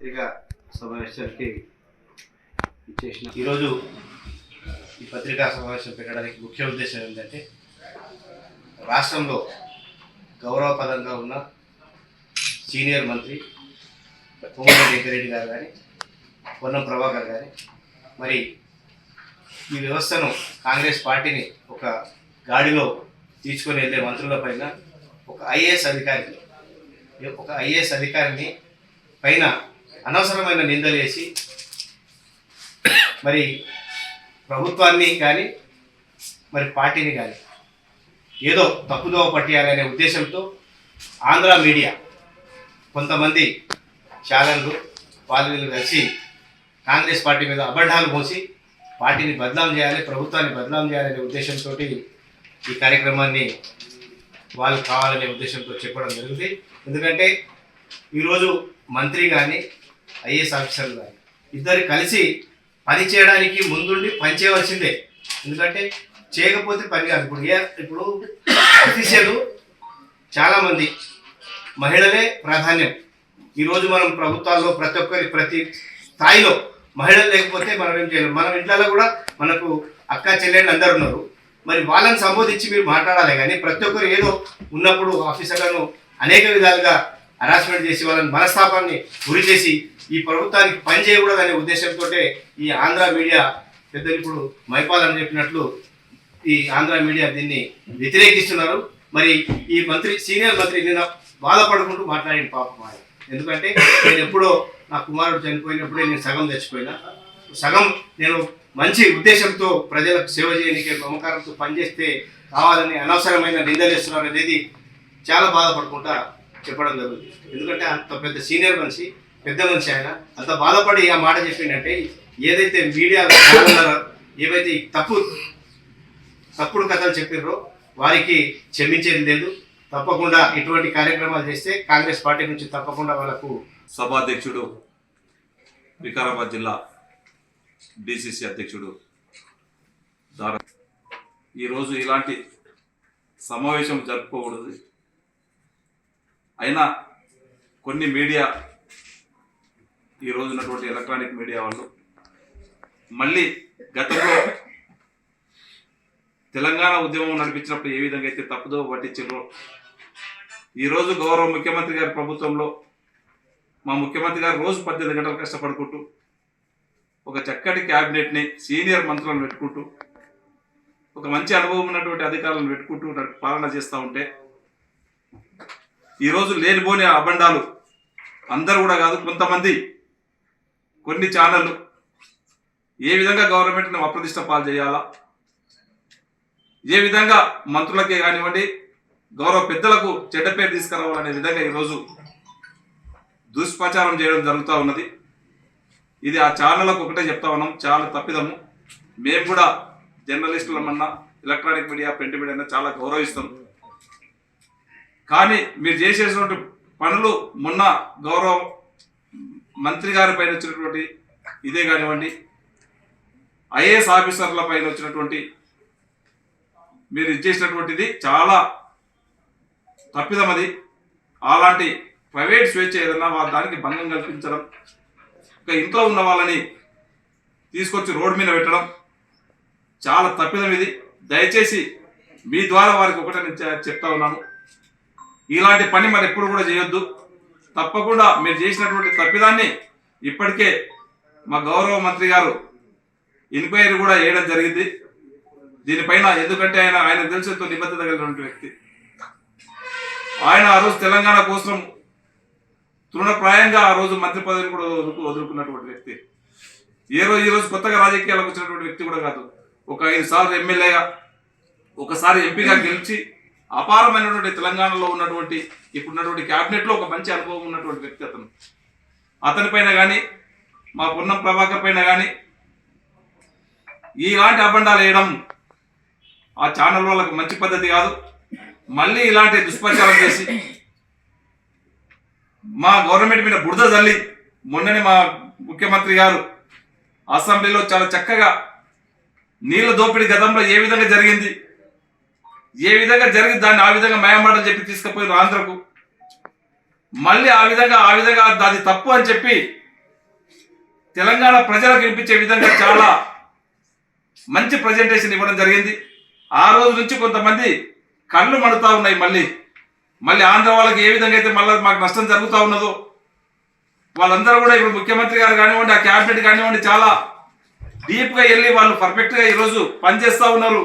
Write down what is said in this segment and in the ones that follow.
పత్రికా సమావేశానికి ఇచ్చేసిన. ఈరోజు ఈ పత్రికా సమావేశం పెట్టడానికి ముఖ్య ఉద్దేశం ఏంటంటే రాష్ట్రంలో గౌరవపదంగా ఉన్న సీనియర్ మంత్రి కోమటిరెడ్డి వెంకరెడ్డి గారు కానీ పొన్నం ప్రభాకర్ కానీ మరి ఈ వ్యవస్థను కాంగ్రెస్ పార్టీని ఒక గాడిలో తీసుకొని వెళ్ళే మంత్రుల పైన ఒక ఐఏఎస్ అధికారిని ఒక ఐఏఎస్ అధికారిని పైన అనవసరమైన నిందలు వేసి మరి ప్రభుత్వాన్ని కానీ మరి పార్టీని కానీ ఏదో తప్పుదోవ పట్టేయాలనే ఉద్దేశంతో ఆంధ్ర మీడియా కొంతమంది ఛానళ్ళు వాళ్ళు కలిసి కాంగ్రెస్ పార్టీ మీద అబద్ధాలు మోసి పార్టీని బదనాం చేయాలి ప్రభుత్వాన్ని బదనాం చేయాలనే ఉద్దేశంతో ఈ కార్యక్రమాన్ని వాళ్ళు కావాలనే ఉద్దేశంతో చెప్పడం జరుగుతుంది ఎందుకంటే ఈరోజు మంత్రి కానీ ఐఏఎస్ ఆఫీసర్లు కానీ ఇద్దరు కలిసి పని చేయడానికి ముందుండి పని చేయవలసిందే. ఎందుకంటే చేయకపోతే పని కాదు. ఇప్పుడు ఏ ఇప్పుడు ఆఫీసర్లు చాలామంది మహిళలే ప్రాధాన్యం. ఈరోజు మనం ప్రభుత్వాల్లో ప్రతి ఒక్కరి ప్రతి స్థాయిలో మహిళలు లేకపోతే మనం ఏం చేయలేము మనం ఇంట్లో కూడా మనకు అక్క చెల్లెళ్ళు అందరు ఉన్నారు. మరి వాళ్ళని సంబోధించి మీరు మాట్లాడాలి కానీ ప్రతి ఒక్కరు ఏదో ఉన్నప్పుడు ఆఫీసర్లను అనేక విధాలుగా హరాస్మెంట్ చేసి వాళ్ళని మనస్తాపాన్ని గురి చేసి ఈ ప్రభుత్వానికి పని చేయకూడదనే ఉద్దేశంతో ఈ ఆంధ్ర మీడియా పెద్దలు ఇప్పుడు మైపాల్ అని చెప్పినట్లు ఈ ఆంధ్ర మీడియా దీన్ని వ్యతిరేకిస్తున్నారు. మరి ఈ మంత్రి సీనియర్ మంత్రి నిన్న బాధపడుకుంటూ మాట్లాడిన పాపం ఆయన. ఎందుకంటే నేను ఎప్పుడో నా కుమారుడు చనిపోయినప్పుడే నేను సగం తెచ్చిపోయినా సగం నేను మంచి ఉద్దేశంతో ప్రజలకు సేవ చేయడానికి మమకారంతో పనిచేస్తే కావాలని అనవసరమైన నిందలేస్తున్నారు అనేది చాలా బాధపడుకుంటా చెప్పడం జరుగుతుంది. ఎందుకంటే అంత పెద్ద సీనియర్ మనిషి పెద్ద మనిషి ఆయన. అంత బాధపడి ఆ మాట చెప్పిందంటే ఏదైతే మీడియా ఏవైతే తప్పు తప్పుడు కథలు చెప్పిర్రో వారికి క్షమించేది లేదు. తప్పకుండా ఇటువంటి కార్యక్రమాలు చేస్తే కాంగ్రెస్ పార్టీ నుంచి తప్పకుండా వాళ్ళకు సభాధ్యక్షుడు వికారాబాద్ జిల్లా డిసిసి అధ్యక్షుడు దార ఈరోజు ఇలాంటి సమావేశం జరుపుకోకూడదు. అయినా కొన్ని మీడియా ఈ రోజు ఉన్నటువంటి ఎలక్ట్రానిక్ మీడియా వాళ్ళు. మళ్ళీ గతంలో తెలంగాణ ఉద్యమం నడిపించినప్పుడు ఏ విధంగా అయితే తప్పుదో పట్టించారో ఈరోజు గౌరవ ముఖ్యమంత్రి గారి ప్రభుత్వంలో మా ముఖ్యమంత్రి గారు రోజు పద్దెనిమిది గంటలు కష్టపడుకుంటూ ఒక చక్కటి క్యాబినెట్ని సీనియర్ మంత్రులను పెట్టుకుంటూ ఒక మంచి అనుభవం ఉన్నటువంటి అధికారులను పెట్టుకుంటూ పాలన చేస్తూ ఉంటే ఈరోజు లేనిపోని అబండాలు అందరూ కూడా కాదు కొంతమంది కొన్ని ఛానళ్ళు ఏ విధంగా గవర్నమెంట్ని అప్రతిష్ట పాలు చేయాలా? ఏ విధంగా మంత్రులకే కానివ్వండి గౌరవ పెద్దలకు చెడ్డ పేరు తీసుకురావాలనే విధంగా ఈరోజు దుష్ప్రచారం చేయడం జరుగుతూ ఉన్నది. ఇది ఆ ఛానళ్ళకు ఒకటే చెప్తా ఉన్నాం చాలా తప్పిదము. మేము కూడా జర్నలిస్టులమన్నా ఎలక్ట్రానిక్ మీడియా ప్రింట్ మీడియా చాలా గౌరవిస్తాం. కానీ మీరు చేసేటువంటి పనులు మొన్న గౌరవం మంత్రి గారి పైన వచ్చినటువంటి ఇదే కానివ్వండి ఐఏఎస్ ఆఫీసర్ల పైన వచ్చినటువంటి మీరు ఇచ్చేసినటువంటిది చాలా తప్పిదమది. అలాంటి ప్రైవేట్ స్వేచ్ఛ ఏదన్నా వాళ్ళ దానికి భంగం కల్పించడం ఒక ఇంట్లో ఉన్న వాళ్ళని తీసుకొచ్చి రోడ్డు మీద పెట్టడం చాలా తప్పిదం ఇది దయచేసి మీ ద్వారా వారికి ఒకటే నేను చెప్తా ఉన్నాను. ఇలాంటి పని మరి ఎప్పుడు కూడా చేయొద్దు. తప్పకుండా మీరు చేసినటువంటి తప్పిదాన్ని ఇప్పటికే మా గౌరవ మంత్రి గారు ఎంక్వైరీ కూడా వేయడం జరిగింది. దీనిపైన ఎందుకంటే ఆయన ఆయన తెలుసుతో నిబద్ధత కలిగినటువంటి వ్యక్తి. ఆయన ఆ రోజు తెలంగాణ కోసం తృణప్రాయంగా ఆ రోజు మంత్రి పదవిని కూడా వదులుకు వదులుకున్నటువంటి వ్యక్తి. ఏ రోజు ఈ రోజు కొత్తగా రాజకీయాలకు వచ్చినటువంటి వ్యక్తి కూడా కాదు. ఒక ఐదు సార్లు ఎమ్మెల్యేగా ఒకసారి ఎంపీగా గెలిచి అపారమైనటువంటి తెలంగాణలో ఉన్నటువంటి ఇప్పుడున్నటువంటి క్యాబినెట్లో ఒక మంచి అనుభవం ఉన్నటువంటి వ్యక్తి అతను. అతనిపైన కానీ మా పొన్నం ప్రభాకర్ పైన కానీ ఇలాంటి అబండాలు వేయడం ఆ ఛానల్ వాళ్ళకు మంచి పద్ధతి కాదు. మళ్ళీ ఇలాంటి దుష్ప్రచారం చేసి మా గవర్నమెంట్ మీద బురద జల్లి మొన్ననే మా ముఖ్యమంత్రి గారు అసెంబ్లీలో చాలా చక్కగా నీళ్ళ దోపిడీ గతంలో ఏ విధంగా జరిగింది ఏ విధంగా జరిగింది దాన్ని ఆ విధంగా మయమాటని చెప్పి తీసుకుపోయిన ఆంధ్రకు? మళ్ళీ ఆ విధంగా ఆ విధంగా అది తప్పు అని చెప్పి తెలంగాణ ప్రజలకు వినిపించే విధంగా చాలా మంచి ప్రజెంటేషన్ ఇవ్వడం జరిగింది. ఆ రోజు నుంచి కొంతమంది కళ్ళు మడుతూ ఉన్నాయి మళ్ళీ. మళ్ళీ ఆంధ్ర వాళ్ళకి ఏ విధంగా అయితే మళ్ళీ మాకు నష్టం జరుగుతూ ఉన్నదో వాళ్ళందరూ కూడా ఇప్పుడు ముఖ్యమంత్రి గారు కానివ్వండి ఆ క్యాబినెట్ కానివ్వండి చాలా డీప్గా వెళ్ళి వాళ్ళు పర్ఫెక్ట్గా ఈరోజు పనిచేస్తూ ఉన్నారు.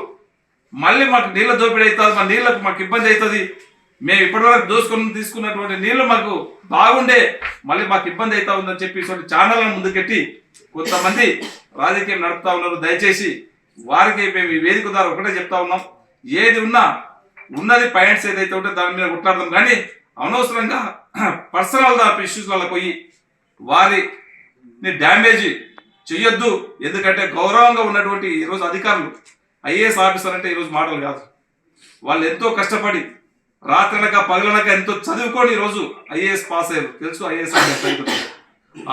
మళ్ళీ మాకు నీళ్ళ దోపిడీ అవుతుంది మా నీళ్ళకు మాకు ఇబ్బంది అవుతుంది. మేము ఇప్పటివరకు దోసుకొని తీసుకున్నటువంటి నీళ్ళు మాకు బాగుండే మళ్ళీ మాకు ఇబ్బంది అవుతా ఉందని చెప్పి ఇటువంటి ఛానళ్ళను ముందుకెట్టి కొంతమంది రాజకీయం నడుపుతా ఉన్నారు. దయచేసి వారికి మేము ఈ వేదిక ద్వారా ఒకటే చెప్తా ఉన్నాం. ఏది ఉన్నా ఉన్నది పాయింట్స్ ఏదైతే ఉంటే దాని మీద కొట్లాడదాం. కానీ అనవసరంగా పర్సనల్ ఇష్యూస్లలో పోయి వారిని డ్యామేజ్ చెయ్యొద్దు. ఎందుకంటే గౌరవంగా ఉన్నటువంటి ఈరోజు అధికారులు ఐఏఎస్ ఆఫీసర్ అంటే ఈరోజు మాటలు కాదు. వాళ్ళు ఎంతో కష్టపడి రాత్రనక పగలనక ఎంతో చదువుకొని ఈరోజు ఐఏఎస్ పాస్ అయ్యారు. తెలుసు ఐఏఎస్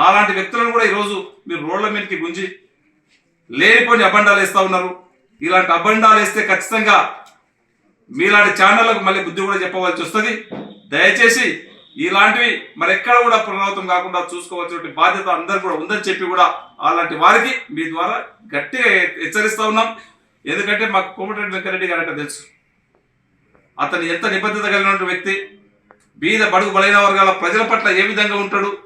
అలాంటి వ్యక్తులను కూడా ఈరోజు మీరు రోడ్ల మీదకి గుంజి లేనిపోని అబండాలు వేస్తూ ఉన్నారు. ఇలాంటి అబండాలు వేస్తే ఖచ్చితంగా మీలాంటి ఛానళ్ళకు మళ్ళీ బుద్ధి కూడా చెప్పవలసి వస్తుంది. దయచేసి ఇలాంటివి మరెక్కడ కూడా పునరావృతం కాకుండా చూసుకోవాల్సిన బాధ్యత అందరు కూడా ఉందని చెప్పి కూడా అలాంటి వారికి మీ ద్వారా గట్టిగా హెచ్చరిస్తూ ఉన్నాం. ఎందుకంటే మాకు కోమటిరెడ్డి వెంకరెడ్డి గారు అంటే తెలుసు. అతను ఎంత నిబద్ధత కలిగిన వ్యక్తి బీద బడుగు బలైన వర్గాల ప్రజల పట్ల ఏ విధంగా ఉంటాడు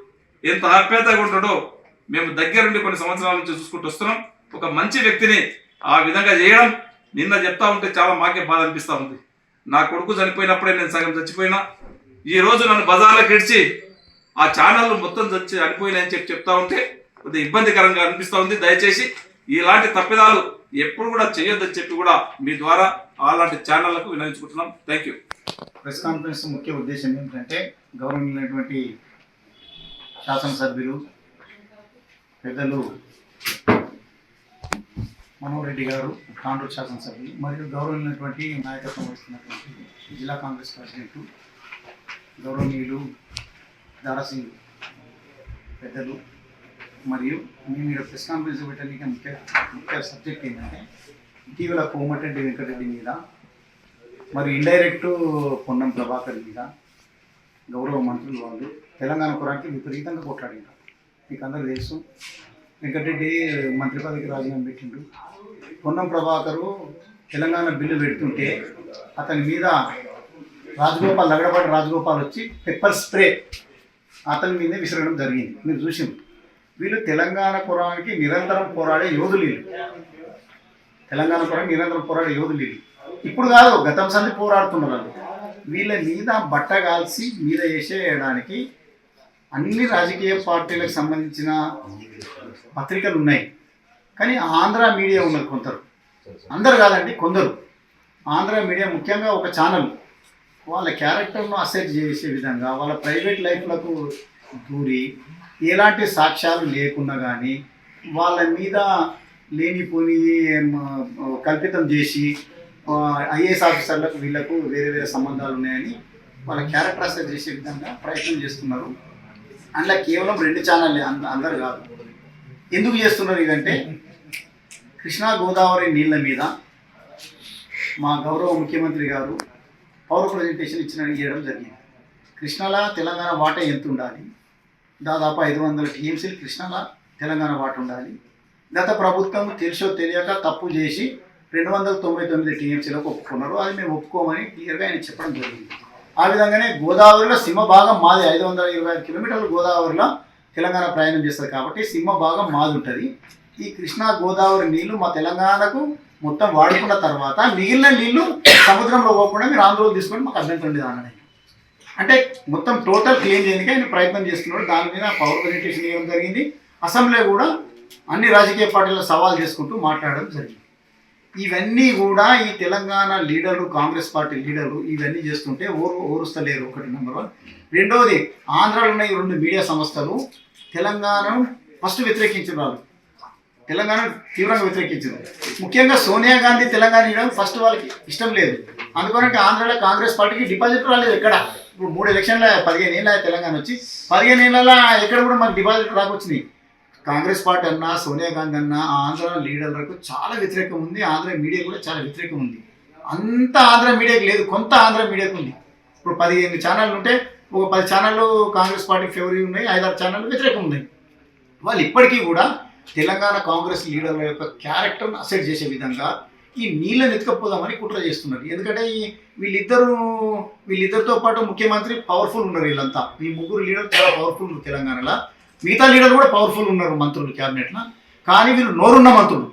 ఎంత ఆప్యాయతగా ఉంటాడో మేము దగ్గరుండి కొన్ని సంవత్సరాల నుంచి చూసుకుంటూ వస్తున్నాం. ఒక మంచి వ్యక్తిని ఆ విధంగా చేయడం నిన్న చెప్తా ఉంటే చాలా మాకే బాధ అనిపిస్తూ ఉంది. నా కొడుకు చనిపోయినప్పుడే నేను సగం చచ్చిపోయినా ఈ రోజు నన్ను బజార్లోకి ఇడిచి ఆ ఛానల్ మొత్తం చచ్చి చనిపోయినాయని చెప్పి చెప్తా ఉంటే కొద్దిగా ఇబ్బందికరంగా అనిపిస్తూ ఉంది. దయచేసి ఇలాంటి తప్పిదాలు ఎప్పుడు కూడా చేయొద్దని చెప్పి కూడా మీ ద్వారా అలాంటి ఛానళ్ళకు వినియోగించుకుంటున్నాం. థ్యాంక్ యూ ప్రెస్ కాన్ఫరెన్స్ ముఖ్య ఉద్దేశం ఏంటంటే గౌరవనీయులైనటువంటి శాసనసభ్యులు పెద్దలు మనోహర్ రెడ్డి గారు కాండ్రు శాసనసభ్యులు మరియు గౌరవనీయులైనటువంటి నాయకత్వం వహిస్తున్నటువంటి జిల్లా కాంగ్రెస్ ప్రెసిడెంట్ గౌరవనీయులు దారాసింగ్ పెద్దలు మరియు మేము ఇక్కడ ప్రెస్ కాన్ఫరెన్స్ పెట్టడానికి ముఖ్య ముఖ్య సబ్జెక్ట్ ఏంటంటే ఇటీవల కోమటిరెడ్డి వెంకటరెడ్డి మీద మరి ఇండైరెక్ట్ పొన్నం ప్రభాకర్ మీద గౌరవ మంత్రులు వాళ్ళు తెలంగాణ కురానికి విపరీతంగా కొట్లాడినారు మీకు అందరూ తెలుసు వెంకటరెడ్డి మంత్రి పదవికి రాజీనామా పెట్టిండు. పొన్నం ప్రభాకరు తెలంగాణ బిల్లు పెడుతుంటే అతని మీద రాజగోపాల్ లగడపాటి రాజగోపాల్ వచ్చి పెప్పర్ స్ప్రే అతని మీదే విసరడం జరిగింది. మీరు చూసింది వీళ్ళు తెలంగాణ కురానికి నిరంతరం పోరాడే యోధులు వీళ్ళు. తెలంగాణ కురానికి నిరంతరం పోరాడే యోధులు వీళ్ళు. ఇప్పుడు కాదు గతం సంది పోరాడుతున్నారు వీళ్ళ. మీద బట్ట కాల్చి మీద వేసేయడానికి అన్ని రాజకీయ పార్టీలకు సంబంధించిన పత్రికలు ఉన్నాయి. కానీ ఆంధ్ర మీడియా ఉన్నారు కొందరు. అందరు కాదండి కొందరు. ఆంధ్ర మీడియా ముఖ్యంగా ఒక ఛానల్ వాళ్ళ క్యారెక్టర్ను అసెట్ చేసే విధంగా వాళ్ళ ప్రైవేట్ లైఫ్లకు దూరి ఎలాంటి సాక్ష్యాలు లేకున్నా కానీ వాళ్ళ మీద లేనిపోని కల్పితం చేసి ఐఏఎస్ ఆఫీసర్లకు వీళ్ళకు వేరే వేరే సంబంధాలు ఉన్నాయని వాళ్ళ క్యారెక్టర్ చేసే విధంగా ప్రయత్నం చేస్తున్నారు. అందులో కేవలం రెండు ఛానల్ అందరు కాదు. ఎందుకు చేస్తున్నారు ఇదంటే కృష్ణా గోదావరి నీళ్ళ మీద మా గౌరవ ముఖ్యమంత్రి గారు పవర్ ప్రజెంటేషన్ ఇచ్చిన ఇవ్వడం జరిగింది. కృష్ణాల తెలంగాణ వాటా ఎంత ఉండాలి దాదాపు ఐదు వందల టీఎంసీలు కృష్ణాల తెలంగాణ వాటి ఉండాలి. గత ప్రభుత్వం తెలిసో తెలియక తప్పు చేసి రెండు వందల తొంభై తొమ్మిది టీఎంసీలకు ఒప్పుకున్నారు. అది మేము ఒప్పుకోమని క్లియర్గా ఆయన చెప్పడం జరిగింది. ఆ విధంగానే గోదావరిలో సింహ భాగం మాది. ఐదు వందల ఇరవై ఐదు కిలోమీటర్లు గోదావరిలో తెలంగాణ ప్రయాణం చేస్తుంది కాబట్టి సింహ భాగం మాది ఉంటుంది. ఈ కృష్ణా గోదావరి నీళ్ళు మా తెలంగాణకు మొత్తం వాడుకున్న తర్వాత మిగిలిన నీళ్ళు సముద్రంలో పోకుండా మీరు ఆంధ్రలో తీసుకొని మాకు అభ్యంతరం లేదు అంటే మొత్తం టోటల్ క్లీన్ చేయడానికి ఆయన ప్రయత్నం చేస్తున్నాడు. దాని మీద పవర్ ప్రజెంటేషన్ ఇవ్వడం జరిగింది. అసెంబ్లీ కూడా అన్ని రాజకీయ పార్టీల సవాల్ చేసుకుంటూ మాట్లాడడం జరిగింది. ఇవన్నీ కూడా ఈ తెలంగాణ లీడర్లు కాంగ్రెస్ పార్టీ లీడర్లు ఇవన్నీ చేస్తుంటే ఓరు ఓరుస్తలేరు ఒకటి నెంబర్ వన్ రెండవది ఆంధ్రాలో ఉన్న ఈ రెండు మీడియా సంస్థలు తెలంగాణను ఫస్ట్ వ్యతిరేకించిన వాళ్ళు తెలంగాణ తీవ్రంగా వ్యతిరేకించింది ముఖ్యంగా సోనియా గాంధీ తెలంగాణ ఇవ్వడం ఫస్ట్ వాళ్ళకి ఇష్టం లేదు. అందుకని ఆంధ్రాలో కాంగ్రెస్ పార్టీకి డిపాజిట్ రాలేదు ఎక్కడ? ఇప్పుడు మూడు ఎలక్షన్ల పదిహేను ఏళ్ళ తెలంగాణ వచ్చి పదిహేను ఏళ్ళ ఎక్కడ కూడా మనకి డిపాజిట్ రాకొచ్చినాయి. కాంగ్రెస్ పార్టీ అన్నా సోనియా గాంధీ అన్నా ఆంధ్ర లీడర్లకు చాలా వ్యతిరేకం ఉంది ఆంధ్ర మీడియా కూడా చాలా వ్యతిరేకం ఉంది. అంత ఆంధ్ర మీడియాకి లేదు కొంత ఆంధ్ర మీడియాకు ఉంది. ఇప్పుడు పదిహేను ఛానళ్ళు ఉంటే ఒక పది ఛానళ్ళు కాంగ్రెస్ పార్టీ ఫేవరీ ఉన్నాయి ఐదారు ఛానళ్ళు వ్యతిరేకం ఉన్నాయి. వాళ్ళు ఇప్పటికీ కూడా తెలంగాణ కాంగ్రెస్ లీడర్ల యొక్క క్యారెక్టర్ను అసెట్ చేసే విధంగా ఈ నీళ్ళని ఎత్తుకపోదామని కుట్ర చేస్తున్నారు ఎందుకంటే ఈ వీళ్ళిద్దరు వీళ్ళిద్దరితో పాటు ముఖ్యమంత్రి పవర్ఫుల్ ఉన్నారు వీళ్ళంతా. ఈ ముగ్గురు లీడర్ చాలా పవర్ఫుల్ ఉన్నారు తెలంగాణలో. మిగతా లీడర్ కూడా పవర్ఫుల్ ఉన్నారు మంత్రులు క్యాబినెట్లో కానీ వీళ్ళు నోరున్న మంత్రులు.